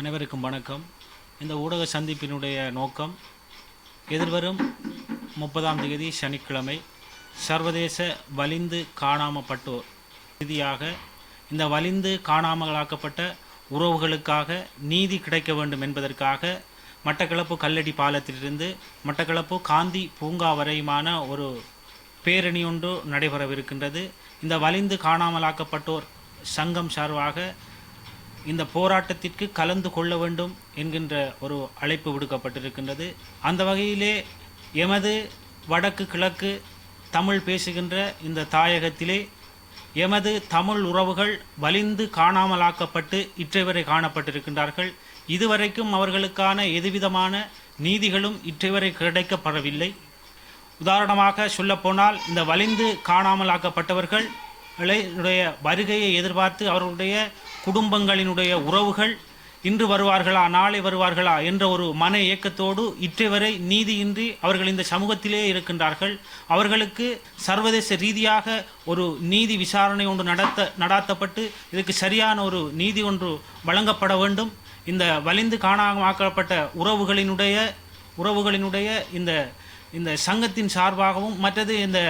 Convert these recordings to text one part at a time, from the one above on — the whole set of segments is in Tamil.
அனைவருக்கும் வணக்கம். இந்த ஊடக சந்திப்பினுடைய நோக்கம் எதிர்வரும் முப்பதாம் தேதி சனிக்கிழமை சர்வதேச வலிந்து காணாமப்பட்டோர். இறுதியாக இந்த வலிந்து காணாமலாக்கப்பட்ட உறவுகளுக்காக நீதி கிடைக்க வேண்டும் என்பதற்காக மட்டக்களப்பு கல்லடி பாலத்திலிருந்து மட்டக்களப்பு காந்தி பூங்கா வரையுமான ஒரு பேரணி ஒன்று நடைபெறவிருக்கின்றது. இந்த வலிந்து காணாமலாக்கப்பட்டோர் சங்கம் சார்பாக இந்த போராட்டத்திற்கு கலந்து கொள்ள வேண்டும் என்கின்ற ஒரு அழைப்பு விடுக்கப்பட்டிருக்கின்றது. அந்த வகையிலே எமது வடக்கு கிழக்கு தமிழ் பேசுகின்ற இந்த தாயகத்திலே எமது தமிழ் உறவுகள் வலிந்து காணாமலாக்கப்பட்டு இற்றைவரை காணப்பட்டிருக்கின்றார்கள். இதுவரைக்கும் அவர்களுக்கான எதுவிதமான நீதிகளும் இற்றைவரை கிடைக்கப்படவில்லை. உதாரணமாக சொல்லப்போனால் இந்த வலிந்து காணாமலாக்கப்பட்டவர்கள் வருகையை எதிர்பார்த்து அவர்களுடைய குடும்பங்களினுடைய உறவுகள் இன்று வருவார்களா நாளை வருவார்களா என்ற ஒரு மன இயக்கத்தோடு இற்றை வரை நீதியின்றி அவர்கள் இந்த சமூகத்திலே இருக்கின்றார்கள். அவர்களுக்கு சர்வதேச ரீதியாக ஒரு நீதி விசாரணை ஒன்று நடத்த நடாத்தப்பட்டு இதுக்கு சரியான ஒரு நீதி ஒன்று வழங்கப்பட வேண்டும். இந்த வலிந்து காணாமாக்கப்பட்ட உறவுகளினுடைய உறவுகளினுடைய இந்த இந்த சங்கத்தின் சார்பாகவும் மற்றது இந்த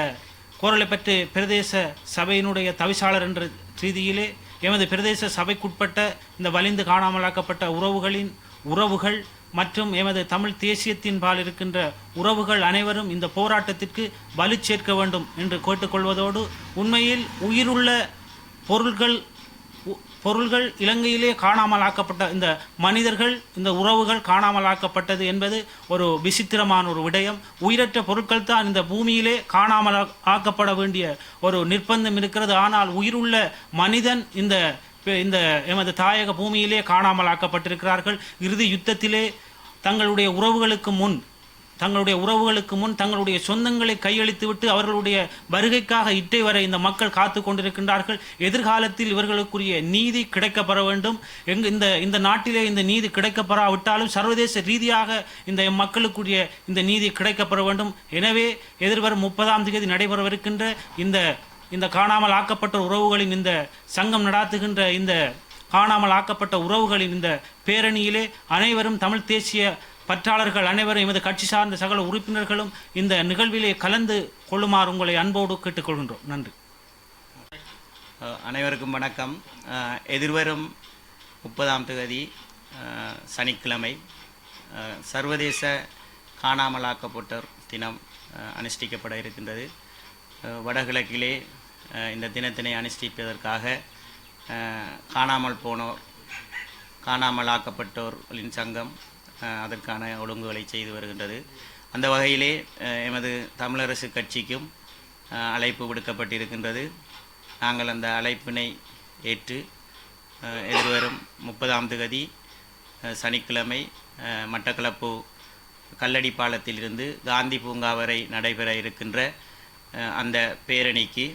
கோரளைப்பற்று பிரதேச சபையினுடைய தவிசாளர் என்ற ரீதியிலே எமது பிரதேச சபைக்குட்பட்ட இந்த வலிந்து காணாமலாக்கப்பட்ட உறவுகளின் உறவுகள் மற்றும் எமது தமிழ் தேசியத்தின் பால் இருக்கின்ற உறவுகள் அனைவரும் இந்த போராட்டத்திற்கு வலு சேர்க்க வேண்டும் என்று கேட்டுக்கொள்வதோடு உண்மையில் உயிருள்ள பொருள்கள் பொருள்கள் இலங்கையிலே காணாமலாக்கப்பட்ட இந்த மனிதர்கள் இந்த உறவுகள் காணாமலாக்கப்பட்டது என்பது ஒரு விசித்திரமான ஒரு விடயம். உயிரற்ற பொருட்கள் தான் இந்த பூமியிலே காணாமல் ஆக்கப்பட வேண்டிய ஒரு நிர்பந்தம் இருக்கிறது. ஆனால் உயிருள்ள மனிதன் இந்த இந்த எமது தாயக பூமியிலே காணாமலாக்கப்பட்டிருக்கிறார்கள். இறுதி யுத்தத்திலே தங்களுடைய உறவுகளுக்கு முன் தங்களுடைய உறவுகளுக்கு முன் தங்களுடைய சொந்தங்களை கையளித்துவிட்டு அவர்களுடைய வருகைக்காக இட்டை வரை இந்த மக்கள் காத்து கொண்டிருக்கின்றார்கள். எதிர்காலத்தில் இவர்களுக்குரிய நீதி கிடைக்கப்பெற வேண்டும். எங்கு இந்த இந்த நாட்டிலே இந்த நீதி கிடைக்கப்பெறாவிட்டாலும் சர்வதேச ரீதியாக இந்த மக்களுக்குரிய இந்த நீதி கிடைக்கப்பெற வேண்டும். எனவே எதிர்வரும் முப்பதாம் தேதி நடைபெறவிருக்கின்ற இந்த இந்த காணாமல் ஆக்கப்பட்ட உறவுகளின் இந்த சங்கம் நடாத்துகின்ற இந்த காணாமல் ஆக்கப்பட்ட உறவுகளின் இந்த பேரணியிலே அனைவரும் தமிழ் தேசிய பற்றாளர்கள் அனைவரும் எமது கட்சி சார்ந்த சகல உறுப்பினர்களும் இந்த நிகழ்விலே கலந்து கொள்ளுமாறு உங்களை அன்போடு கேட்டுக்கொள்கின்றோம். நன்றி. அனைவருக்கும் வணக்கம். எதிர்வரும் முப்பதாம் தேதி சனிக்கிழமை சர்வதேச காணாமலாக்கப்பட்டோர் தினம் அனுஷ்டிக்கப்பட இருக்கின்றது. வடகிழக்கிலே இந்த தினத்தினை அனுஷ்டிப்பதற்காக காணாமல் போனோர் காணாமலாக்கப்பட்டோர்களின் சங்கம் அதற்கான ஒழுங்குகளை செய்து வருகின்றது. அந்த வகையிலே எமது தமிழரசு கட்சிக்கும் அழைப்பு விடுக்கப்பட்டிருக்கின்றது. நாங்கள் அந்த அழைப்பினை ஏற்று எதிர்வரும் முப்பதாம் தேதி சனிக்கிழமை மட்டக்களப்பு கல்லடி பாலத்திலிருந்து காந்தி பூங்கா வரை நடைபெற இருக்கின்ற அந்த பேரணிக்கு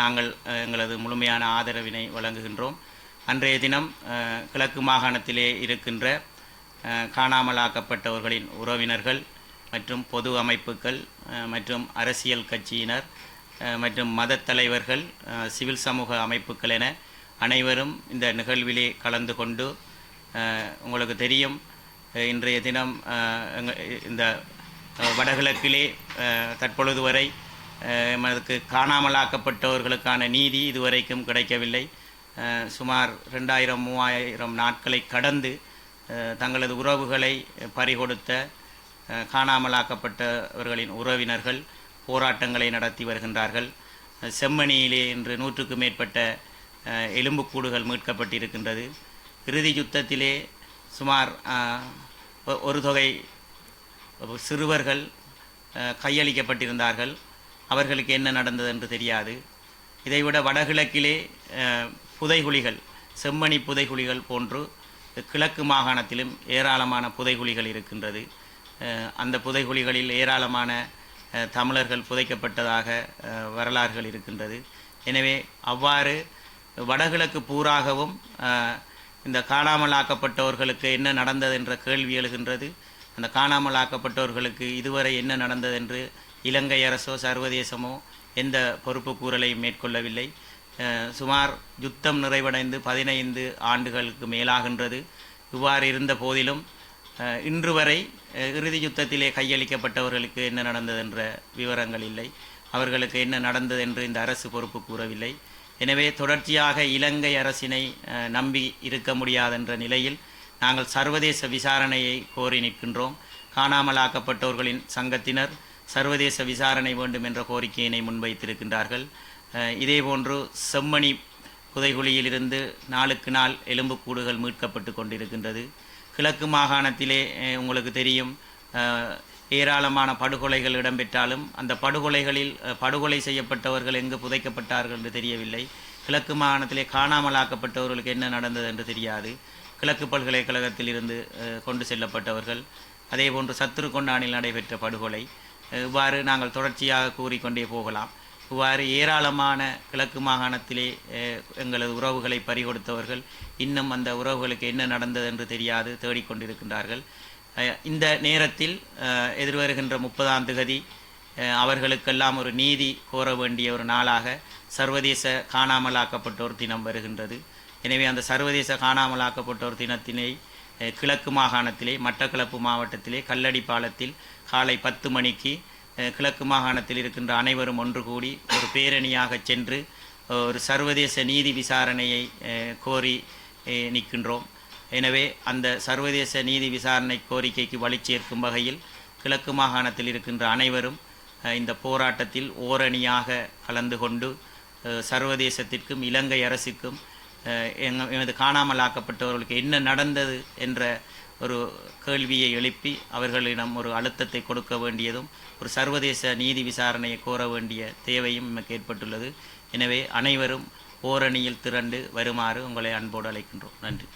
நாங்கள் எங்களது முழுமையான ஆதரவினை வழங்குகின்றோம். அன்றைய தினம் கிழக்கு மாகாணத்திலே இருக்கின்ற காணாமலாக்கப்பட்டவர்களின் உறவினர்கள் மற்றும் பொது அமைப்புகள் மற்றும் அரசியல் கட்சியினர் மற்றும் மத தலைவர்கள் சிவில் சமூக அமைப்புகள் என அனைவரும் இந்த நிகழ்விலே கலந்து கொண்டு உங்களுக்கு தெரியும் இன்றைய தினம் இந்த வடகிழக்கிலே தற்பொழுது வரை அஹ், எமக்கு காணாமலாக்கப்பட்டவர்களுக்கான நீதி இதுவரைக்கும் கிடைக்கவில்லை. சுமார் ரெண்டாயிரம் மூவாயிரம் நாட்களை கடந்து தங்களது உறவுகளை பறிகொடுத்த காணாமலாக்கப்பட்டவர்களின் உறவினர்கள் போராட்டங்களை நடத்தி வருகின்றார்கள். செம்மணியிலே இன்று நூற்றுக்கும் மேற்பட்ட எலும்புக்கூடுகள் மீட்கப்பட்டிருக்கின்றது. இறுதி யுத்தத்திலே சுமார் ஒ- ஒரு தொகை சிறுவர்கள் கையளிக்கப்பட்டிருந்தார்கள். அவர்களுக்கு என்ன நடந்தது என்று தெரியாது. இதைவிட வடகிழக்கிலே புதைகுழிகள் செம்மணி புதைகுழிகள் போன்று கிழக்கு மாகாணத்திலும் ஏராளமான புதைகுழிகள் இருக்கின்றது. அந்த புதைகுழிகளில் ஏராளமான தமிழர்கள் புதைக்கப்பட்டதாக வரலாறுகள் இருக்கின்றது. எனவே அவ்வாறு வடகிழக்கு பூராகவும் இந்த காணாமல் ஆக்கப்பட்டவர்களுக்கு என்ன நடந்தது என்ற கேள்வி எழுகின்றது. அந்த காணாமல் ஆக்கப்பட்டவர்களுக்கு இதுவரை என்ன நடந்தது என்று இலங்கை அரசோ சர்வதேசமோ எந்த பொறுப்பு கூறலையும் மேற்கொள்ளவில்லை. சுமார் யுத்தம் நிறைவடைந்து பதினைந்து ஆண்டுகளுக்கு மேலாகின்றது. இவ்வாறு இருந்த போதிலும் இன்று வரை இறுதி யுத்தத்திலே கையளிக்கப்பட்டவர்களுக்கு என்ன நடந்தது என்ற விவரங்கள் இல்லை. அவர்களுக்கு என்ன நடந்தது என்று இந்த அரசு பொறுப்பு கூறவில்லை. எனவே தொடர்ச்சியாக இலங்கை அரசினை நம்பி இருக்க முடியாதென்ற நிலையில் நாங்கள் சர்வதேச விசாரணையை கோரி நிற்கின்றோம். காணாமலாக்கப்பட்டவர்களின் சங்கத்தினர் சர்வதேச விசாரணை வேண்டும் என்ற கோரிக்கையினை முன்வைத்திருக்கின்றார்கள். இதேபோன்று செம்மணி புதைகுழியிலிருந்து நாளுக்கு நாள் எலும்புக்கூடுகள் மீட்கப்பட்டு கொண்டிருக்கின்றது. கிழக்கு மாகாணத்திலே உங்களுக்கு தெரியும் ஏராளமான படுகொலைகள் இடம்பெற்றாலும் அந்த படுகொலைகளில் படுகொலை செய்யப்பட்டவர்கள் எங்கு புதைக்கப்பட்டார்கள் என்று தெரியவில்லை. கிழக்கு மாகாணத்திலே காணாமலாக்கப்பட்டவர்களுக்கு என்ன நடந்தது என்று தெரியாது. கிழக்கு பல்கலைக்கழகத்தில் இருந்து கொண்டு செல்லப்பட்டவர்கள். அதேபோன்று சத்துரு கொண்டானில் நடைபெற்ற படுகொலை. இவ்வாறு நாங்கள் தொடர்ச்சியாக கூறிக்கொண்டே போகலாம். இவ்வாறு ஏராளமான கிழக்கு மாகாணத்திலே எங்களது உறவுகளை பறிகொடுத்தவர்கள் இன்னும் அந்த உறவுகளுக்கு என்ன நடந்தது என்று தெரியாது தேடிக்கொண்டிருக்கின்றார்கள். இந்த நேரத்தில் எதிர்வருகின்ற முப்பதாம் திகதி அவர்களுக்கெல்லாம் ஒரு நீதி கோர வேண்டிய ஒரு நாளாக சர்வதேச காணாமலாக்கப்பட்டோர் தினம் வருகின்றது. எனவே அந்த சர்வதேச காணாமலாக்கப்பட்டோர் தினத்தினை கிழக்கு மாகாணத்திலே மட்டக்களப்பு மாவட்டத்திலே கல்லடி பாலத்தில் காலை பத்து மணிக்கு கிழக்கு மாகாணத்தில் இருக்கின்ற அனைவரும் ஒன்று கூடி ஒரு பேரணியாக சென்று ஒரு சர்வதேச நீதி விசாரணையை கோரி நிற்கின்றோம். எனவே அந்த சர்வதேச நீதி விசாரணை கோரிக்கைக்கு வழி சேர்க்கும் வகையில் கிழக்கு மாகாணத்தில் இருக்கின்ற அனைவரும் இந்த போராட்டத்தில் ஓரணியாக கலந்து கொண்டு சர்வதேசத்திற்கும் இலங்கை அரசுக்கும் அஹ், எங்க- காணாமல் ஆக்கப்பட்டவர்களுக்கு என்ன நடந்தது என்ற ஒரு கேள்வியை எழுப்பி அவர்களிடம் ஒரு அழுத்தத்தை கொடுக்க வேண்டியதும் ஒரு சர்வதேச நீதி விசாரணையை கோர வேண்டிய தேவையும் நமக்கு ஏற்பட்டுள்ளது. எனவே அனைவரும் ஓரணியில் திரண்டு வருமாறு உங்களை அன்போடு அழைக்கின்றோம். நன்றி.